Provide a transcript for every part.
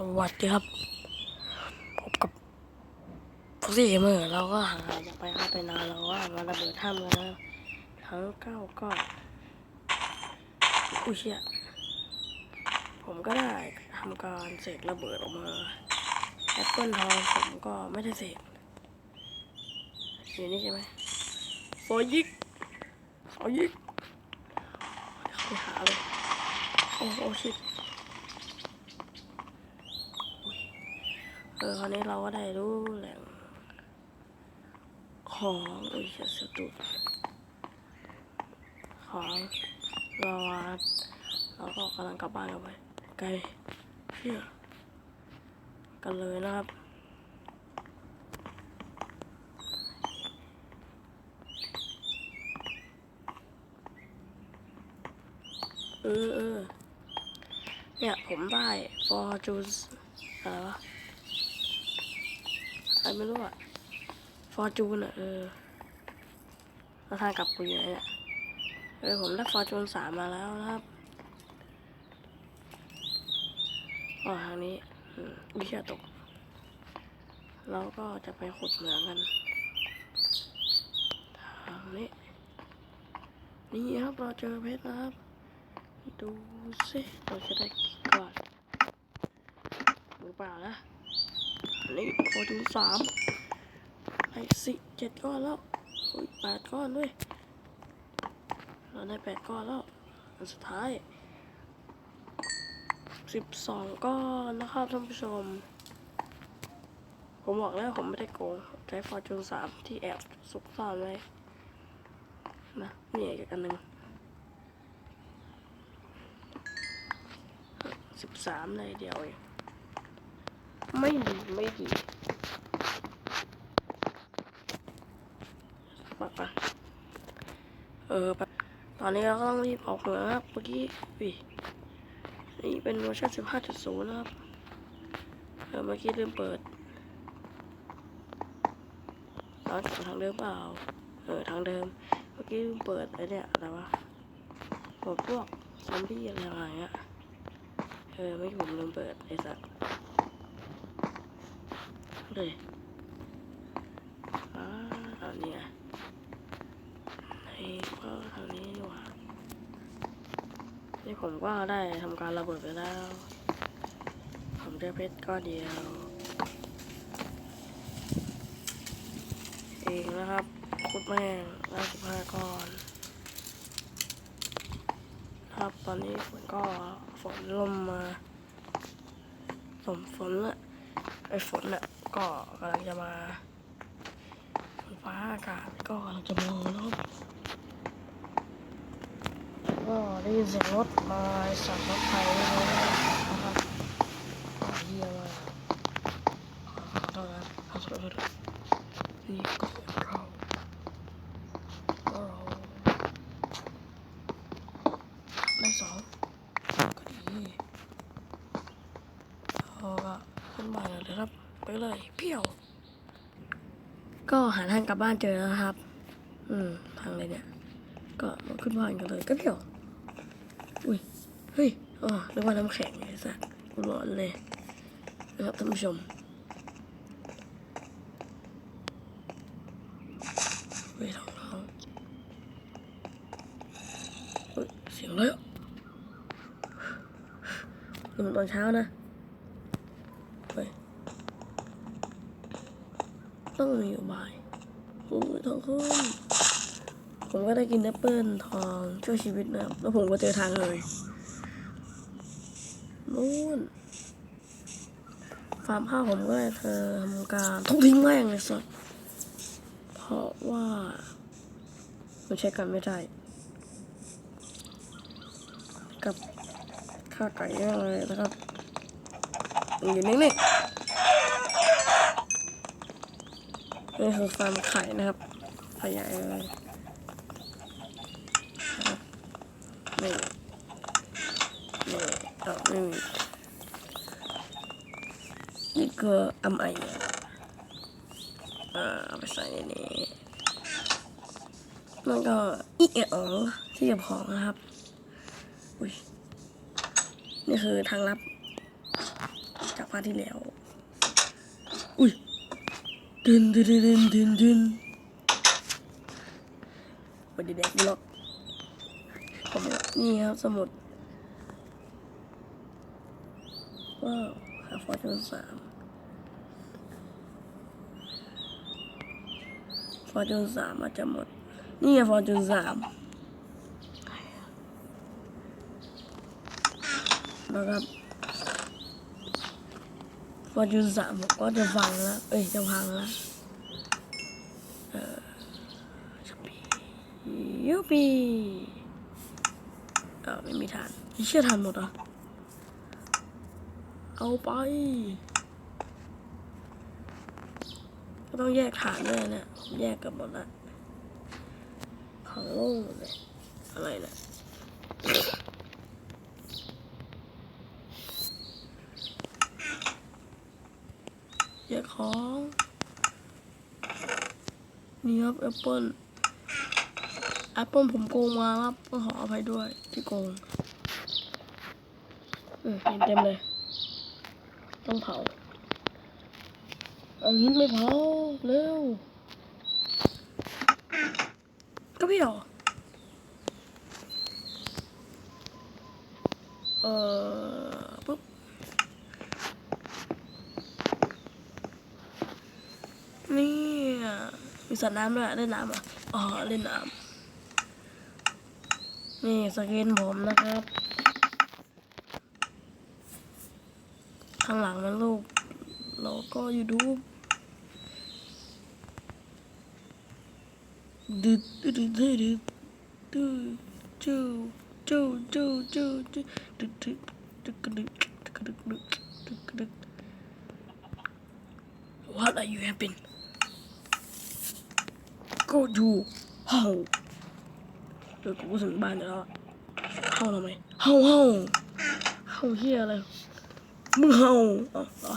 สวัสดีครับพบกับฟอสซี่เกมเมอร์เราก็หาจะไปเข้าไปนานเราว่ามาระเบิดถ้ำกันนะทั้งเก้าก็อุ้ยเชี่ยผมก็ได้ทำการเสกระเบิดออกมาแอปเปิลทองผมก็ไม่ได้เสกอยู่นี่ใช่ไหมโซยิกโซยิกไปหาเลยโอ้โอ้ชิต เออคราวนี้เราก็ได้รู้แหล่งของอุ้ยเสียสตุดของเราอะเราก็กำลังกลับบ้านกันไปไกลเชี่ยกันเลยนะครับเออเออเนี่ย ผมได้ for juice อะไรวะ รไม่รู้อะฟอร์จูนอะเออแล้วทางกลับกูอยู่เนี่ยเออผมได้ฟอร์จูนสามมาแล้วนะครับอ๋อทางนี้อืมวิชาตก เราก็จะไปขุดเหมืองกันทางนี้ นี่ครับเราเจอเพชรนะครับ ดูสิเราจะได้กี่ก้อนหรือเปล่านะ นนี้โคจูนสามไอ้สิเจ็ดก้อนแล้วอุ้ยแปดก้อนด้วยเราได้แปดก้อนแล้วอันสุดท้ายสิบสองก้อนนะครับท่านผู้ชม ผมบอกแล้วผมไม่ได้โกงใช้ฟอร์จูนสามที่แอบซุกซ่อนไว้นะนี่อีกอันหนึ่งสิบสามเลยเดียวเอง ไม่ดีไม่ดีปะปะเออปะตอนนี้เราก็ต้องรีบออกเหมือครับเมื่อกี้วินี่เป็นเวอร์ชันสิบห้าจุดศูนะครับ เออเมื่อกี้ลืมเปิดเราจะทางเดิมเปล่า เออทางเดิม เมื่อกี้ลืมเปิดไอเนี่ยอะไรวะพวกพวกซอมบี้อะไรอย่างเงี้ย เออไม่ผมลืมเปิดไอ้สัส เลยอ่าตอนนี้ไงไอ้ก็ทางนี้ดีกว่านี่ผมก็ได้ทำการระเบิดไปแล้ว ผมได้เพชรก้อนเดียว เองนะครับคุดแม่งได้สิบห้าก้อน ครับตอนนี้ฝนก็ฝนลมมา ฝนฝนละไอ้ฝนน่ะ ก็กำลังจะมาฝนฟ้าอากาศก็กำลังจะมาแล้วครับก็ได้ยินเสียงรถมาสัตว์รถไฟนะครับเยี่ยมากขอโทษนะขอโทษขอโทษนี่ก็เราได้สองก็ดีเราก็ขึ้นบ้านกันเลยครับ ไปเลยเพี้ยว ก็หาทางกลับบ้านเจอแล้วครับ อืมทางเลยเนี่ย ก็มาขึ้นบ้านกันเลยก็เพี้ยว อุ้ย เฮ้ย อ๋อนึกว่าน้ำแข็งไอ้สัสกูร้อนเลยนะครับท่านผู้ชมเฮ้ยท้องร้องเฮ้ยเสียงเลยอะนี่มันตอนเช้านะ เฮ้ย ต้องมีอยู่บ่ายโอ้ยทองขึ้นผมก็ได้กินแอปเปิลทองช่วยชีวิตนะครับ แล้วผมก็เจอทางเลยนู่นฟาร์มข้าวผมก็เธอทำการทุบทิ้งแม่งเลยสัสเพราะว่ามันใช้กันไม่ได้ กับข้าไก่ย่างเลยนะครับ อยู่นิ่งๆ นี่คือฟาร์มไข่นะครับขยายเลยนะครับนี่นี่อนี่นี่คืออัมไออ่าเอาไปใส่ในนี้แล้วก็อีเอ๋อที่เก็บของนะครับอุ้ยนี่คือทางลับจากภาคที่แล้วอุ้ย ดึนดึนดึนดึนดึนวันดีแดกบล็อกขอบคุณนี่ครับสมุดว้าวหาฟอร์จูนสามฟอร์จูนสามอาจจะหมด นี่ไงฟอร์จูนสามนะครับ ฟอร์จูสามก็จะฟังแล้ว เอ้ย จะพังแล้วเออสปียูปีเออไม่มีฐานเชื่อฐานหมดเหรอเอาไป ก็ต้องแยกฐานด้วยเนี่ยผมแยกกับหมดละของโล่งเลยอะไรเนี่ย แยกของ นี่ครับแอปเปิลแอปเปิลผมโกงมาครับก็ขออภัยด้วยที่โกงเห็นเต็มเลย ต้องเผาเอาหินไม่เผาเร็ว ก็พี่เหรอเออปุ๊บ นี่อะมี สระน้ำด้วยเล่นน้ำอะอ๋อเล่นน้ำนี่สกรีนผมนะครับ ข้างหลังนั้นรูปโลโก้ยูทูบดึดดึดดึดดึดดึดจูจูจูจูจูดึดดึดดึดดึดดึดดึดดึดดึด What are you having? Go to home เดี๋ยวกูถึงบ้านแล้วอเฮาทำไมเฮาเฮาเฮาเฮียอะไรมึงเฮาอ๋อเหรอ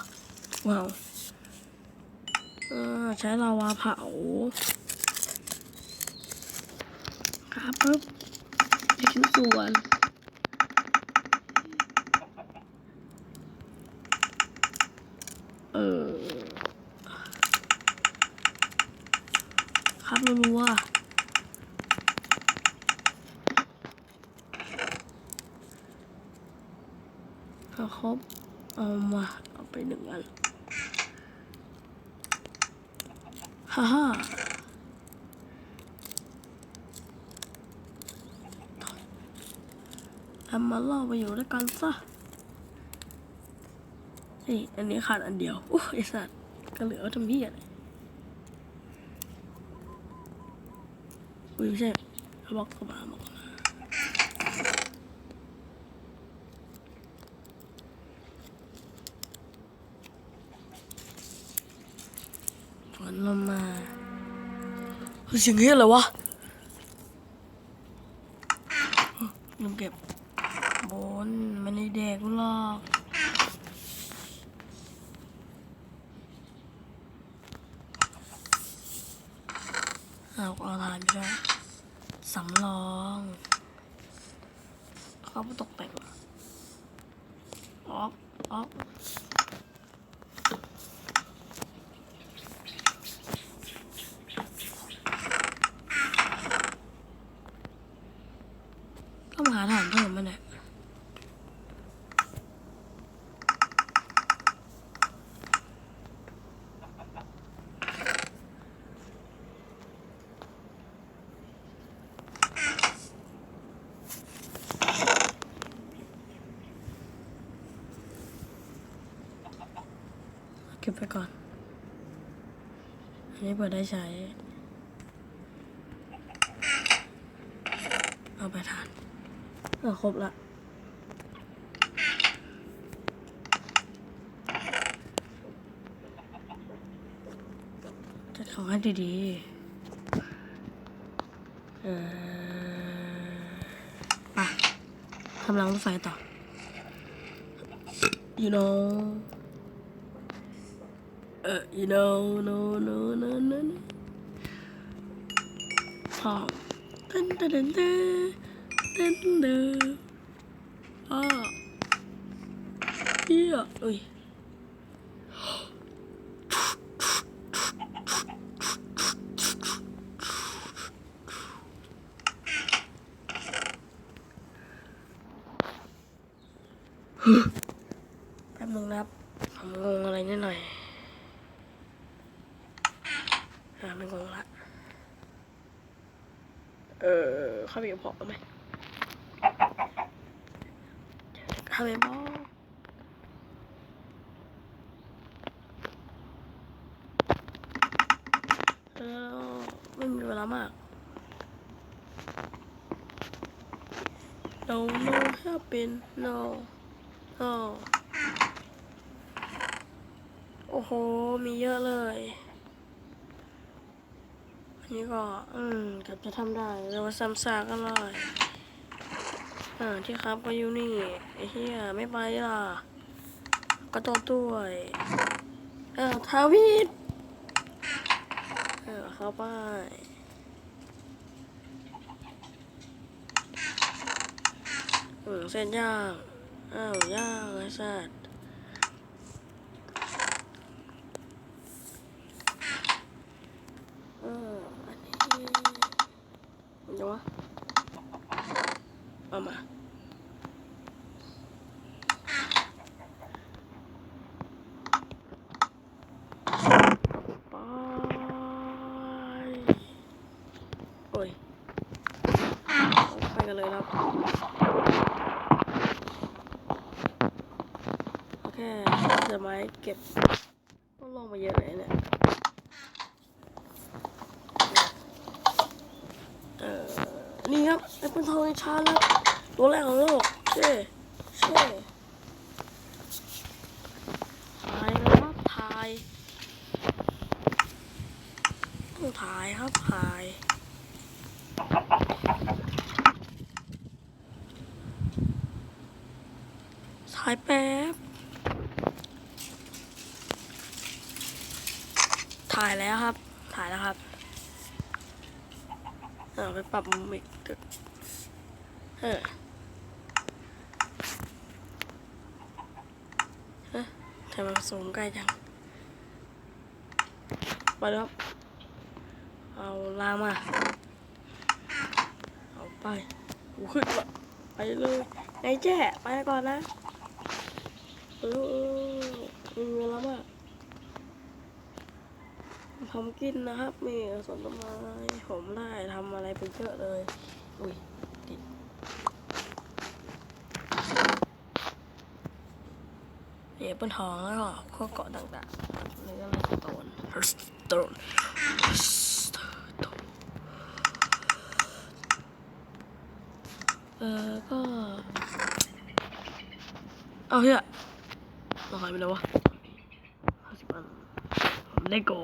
ว้าวใช้ลาวาเผาครับปึ๊บที่ชิ้นส่วนเออ ครับรัวๆเอครบเอามาเอาไปหนึ่งอันฮ่าฮ่าทำมาล่อไปอยู่ด้วยกันซะนี่อันนี้ขาดอันเดียวโอ้ไอสัตว์ก็เหลือทำเพี้ยอะไอุ้ยไม่ใช่เขาบอกเขามาบอกมาฝนลงมาเสียงเฮียอะไรวะลืมเก็บบนมันไม่แดกหรอก เอาเอาทานไปด้วยสำรองเขาไปตกแต่งออกออกต้องหาฐานเพิ่มมันเนี่ย เก็บไปก่อน อันนี้เปิดได้ใช้ เอาไปทานเออครบละจัดของให้ดีๆ เออไปะทำรางรถไฟต่อ you know Uh, you know, no, no, no, no, no. Pom. Dun, dun, dun, dun. Dun, dun. Ah. Yeah. Uy. ออกไหมเข้าไปบอกเออไม่มีเวลามาก no no helping no no โอ้โห มีเยอะเลย นนี้ก็ อืมเกับจะทำได้แต่ว่าซ้ำซากก็เลยอ่าที่ครับก็อยู่นี่ไอ้เหี้ยไม่ไปล่ะก็ต้องด้วยเออทาวิดเออเข้าไปอืมเส้นย่างอ้าวย่างไอ้สัตว์เอออันนี้มันจะวะเอามา ไป โอ้ย ไปกันเลยครับ โอเค เดี๋ยวไม้เก็บต้องลงมาเยอะเลยเนี่ยเออนี่ครับไอ้เป็นทองในชาแล้วตัวแรกของโลกเช่เช่ถ่ายนะครับถ่ายต้องถ่ายครับถ่ายถ่ายแป๊บ ถ่ายแล้วครับ ถ่ายแล้วครับเอาไปปรับมุมอีกเออฮ้ยทำไมมันสูงใกล้จังไปแล้วเอาลามา เอาไปกูขึ้นละไปเลยไงแจ้ไปก่อนนะเออมีเวลามาก ทำกินนะครับมีสวนต้นไม้ผมได้ทำอะไรไปเยอะเลย อุ้ยติดเนี่เป็นทองแล้วก็ข้อเกาะต่างๆนี่ก็เลยสโตนสโตนเออก็ เอาเฮียเราหายไปแล้ววะห้าสิบอันเลโก้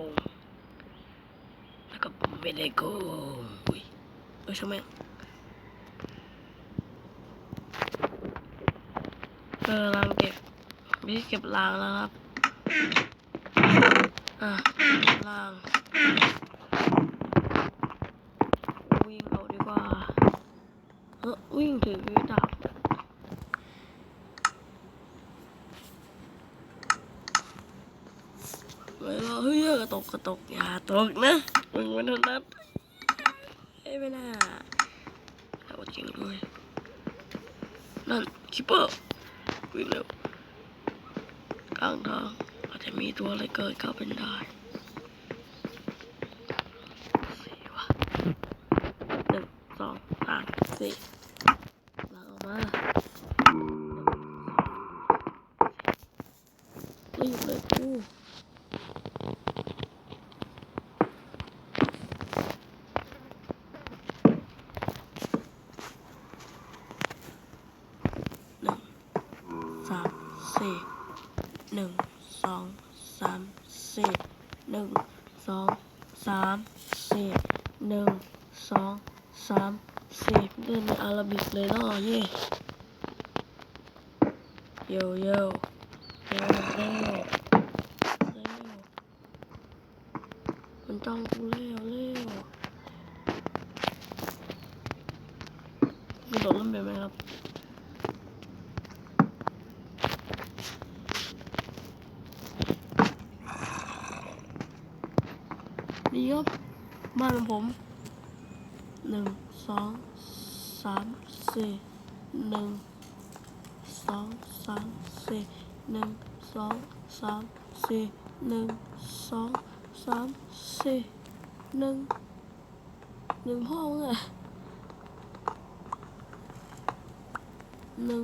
แล้วก็เป็นเลโก้อุ้ยเออช่างแม่งเออรางเก็บไม่เก็บรางแล้วครับอะรางวิ่งเอาดีกว่าเออวิ่งถือดาบเวลาเฮ้ยกระตกกระตกอย่าตกนะ มึงมันเท่านั้นเอ้ยไม่น่าเอาจริงด้วยนั่นคิปเปอร์วิ่งเร็วกลางทางอาจจะมีตัวอะไรเกิดเข้าเป็นได้สี่วะหนึ่งสองสามสี่ลากออกมารีบเลยกู หนึ่งสามสี่ หนึ่งสองสามสี่หนึ่งสองสามสี่หนึ่งสองสามสี่เดินในอาราบิกเลยเนาะเย่โยโย่เร็วเร็วเร็วมันจ้องกูเร็วเร็วกระโดดเล่นไปไหมครับ นี่ครับบ้านของผมหนึ่งสองสามสี่หนึ่งสองสามสี่หนึ่งสองสามสี่หนึ่งสองสามสี่หนึ่งหนึ่งห้องอะหนึ่ง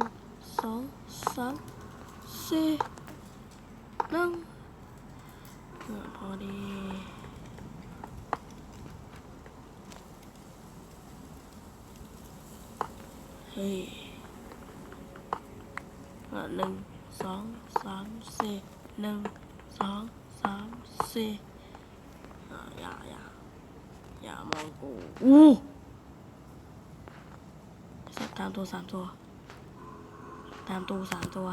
สองสามสี่หนึ่งอะพอดี เฮ้ยอะหนึ่งสองสามสี่ หนึ่งสองสามสี่อะอย่าอย่าอย่ามองกูอู้สัตว์ตามตัวสามตัว ตามตัวสามตัว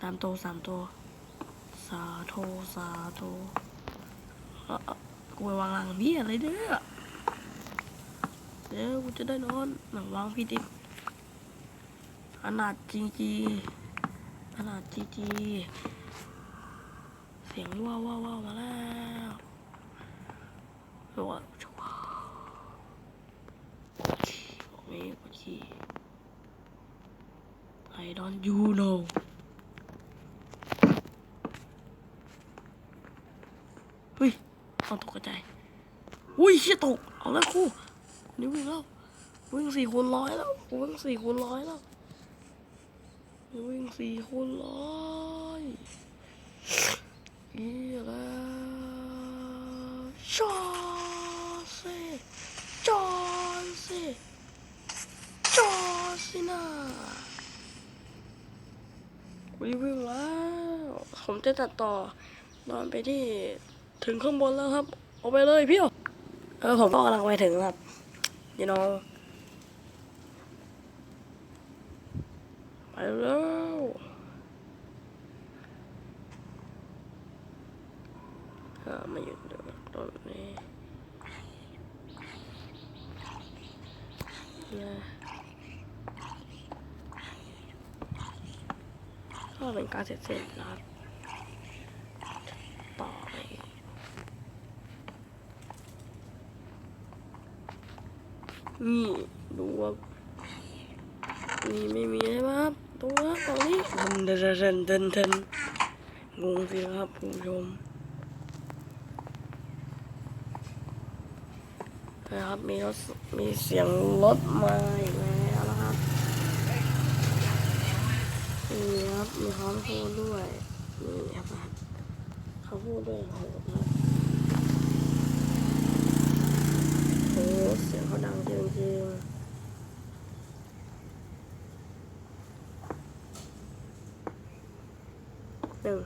ตามตัวสามตัว สาโทสาโทเอ่อเอ่อกูไปวางหลังพี่อะไรเด้อเดี๋ยวกูจะได้นอนหนังวางพี่ติ๊กขนาดจีจีข นาดจีจีเสียงว้าวว้าวามาแล้วรัวชัวบอกนี้ปวดขี้ I don't you know เฮ้ยเอาตกกระจายอุ้ยเชี่ยตก เอาแล้วครูนี่วิ่งแล้ววิ่งสี่คูณร้อยแล้ววิ่งสี่คูณร้อยแล้ว วิ่งสี่คูณร้อยอีแล้วจอเซจอเซจอสินะวิ่งวิ่งแล้วผมจะตัดต่อนอนไปที่ถึงข้างบนแล้วครับ เอาไปเลยพี่เออผมก็กำลังไปถึงครับ you know ไป แล้วเออมาอยู่ตรงนี้นะก็เป็นการเสร็จเสร็จแล้วครับต่อไปนี่ดูว่านี่ไม่มีใช่ไหมครับตรงนั้นตรงนี้เดินเดิ นเดินเดินเดินงงสิครับคุณผู้ชมนะครับมีรถมีเสียงรถมาอีกแล้วนะครับนี่ครับมีคำพูดด้วยนี่ครับเขาพูดด้วยโหครับโอ้เสียงเขาดังจริงๆ หนึ่ง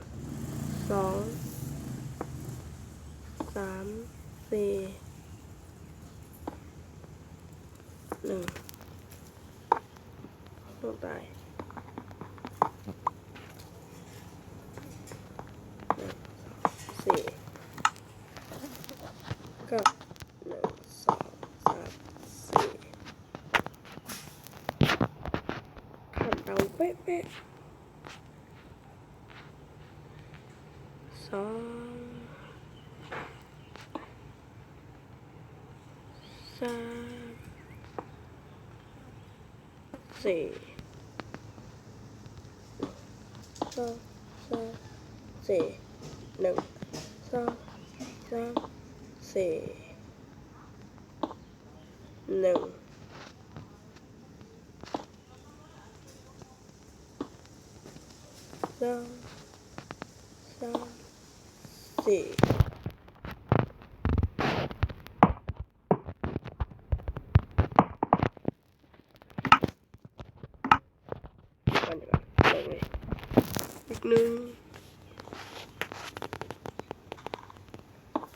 สองสามสี่หนึ่งต้องตายหนึ่งสองสี่ก็หนึ่งสองสามสี่ทำเราเป๊ะๆ สองสามสี่สองสามสี่หนึ่งสองสามสี่หนึ่งสองสามสี่ก่อนดีกว่าลงเลยอีกหนึ่ง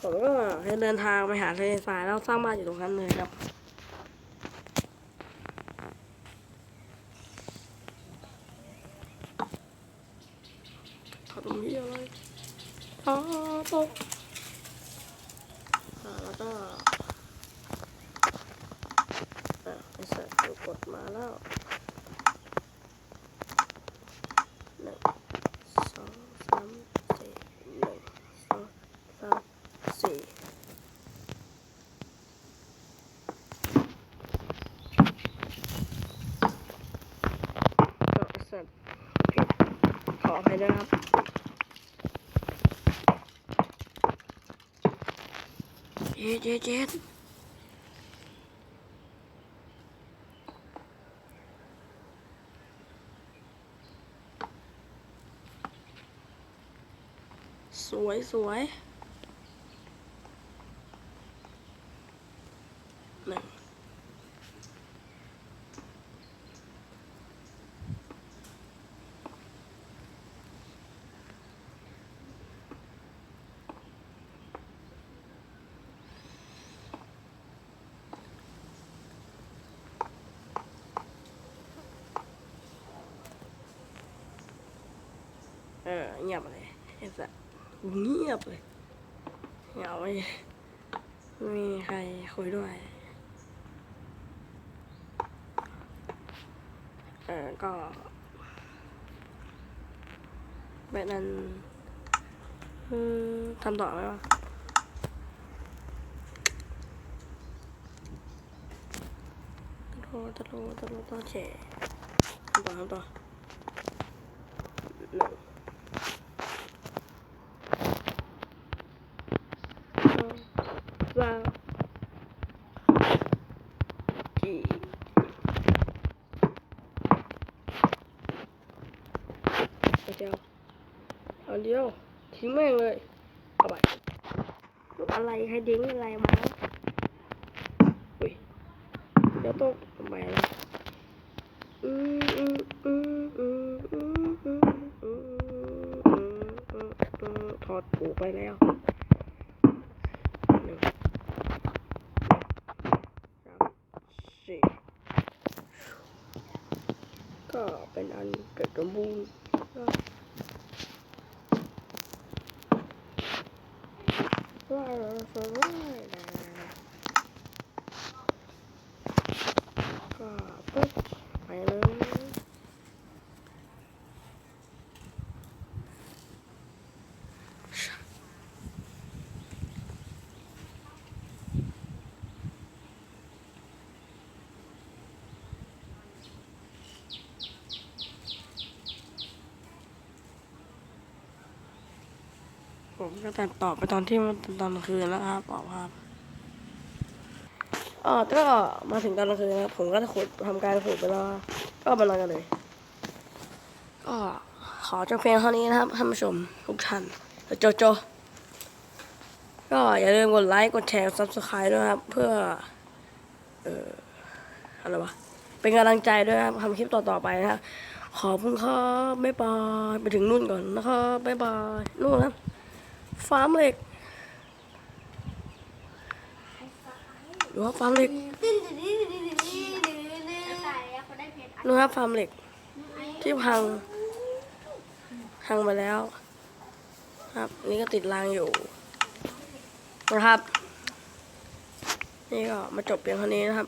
ผมก็เดินทางไปหาทะเลทรายแล้วสร้างบ้านอยู่ตรงนั้นเลยครับ chết chết chết. สวยสวย เงียบเลยไอ้สัสเงียบเลยเหงาเลยไม่มีใครคุยด้วยเออก็แบบนั้นทำต่อไหมวะตะโลตะโลตะโลตะแฉทำต่อทำต่อ เอาเดียวทิ้งแม่งเลยเอาไปอะไรใครดิ้งอะไรมาอุ้ยเดี๋ยวต้องทำไมล่ะอืมอืมอืมอืมอืมอืมอืมถอดปูไปแล้วหนึ่งสามสี่ก็เป็นอันเกิดสมบูร ผมก็ตัดต่อไปตอนที่มันตอนกลางคืนแล้วครับออกภาพอ๋อก็มาถึงตอนกลางคืนนะครับผมก็จะขุดทำการขุดไปแล้วก็มานอนกันเลย ก็ขอจบเพียงเท่านี้นะครับท่านผู้ชมทุกท่านแล้วโจโจก็อย่าลืมกดไลค์กดแชร์ซับสไครต์ด้วยครับ เพื่อ เอ่ออะไรวะเป็นกำลังใจด้วยนะครับทำคลิปต่อๆไปนะครับขอบคุณครับบ๊ายบายไปถึงนู่นก่อนนะครับบ๊ายบายนู่นครับ ฟาร์มเหล็กดูครับฟาร์มเหล็กตื้นตื้นตื้นตื้นตื้นตื้นใส่แล้วเขาได้เพชรนู่นครับฟาร์มเหล็ก ที่พัง พังไปแล้ว ครับ นี่ก็ติดรางอยู่นะครับ นี่ก็มาจบเพียงเท่านี้นะครับ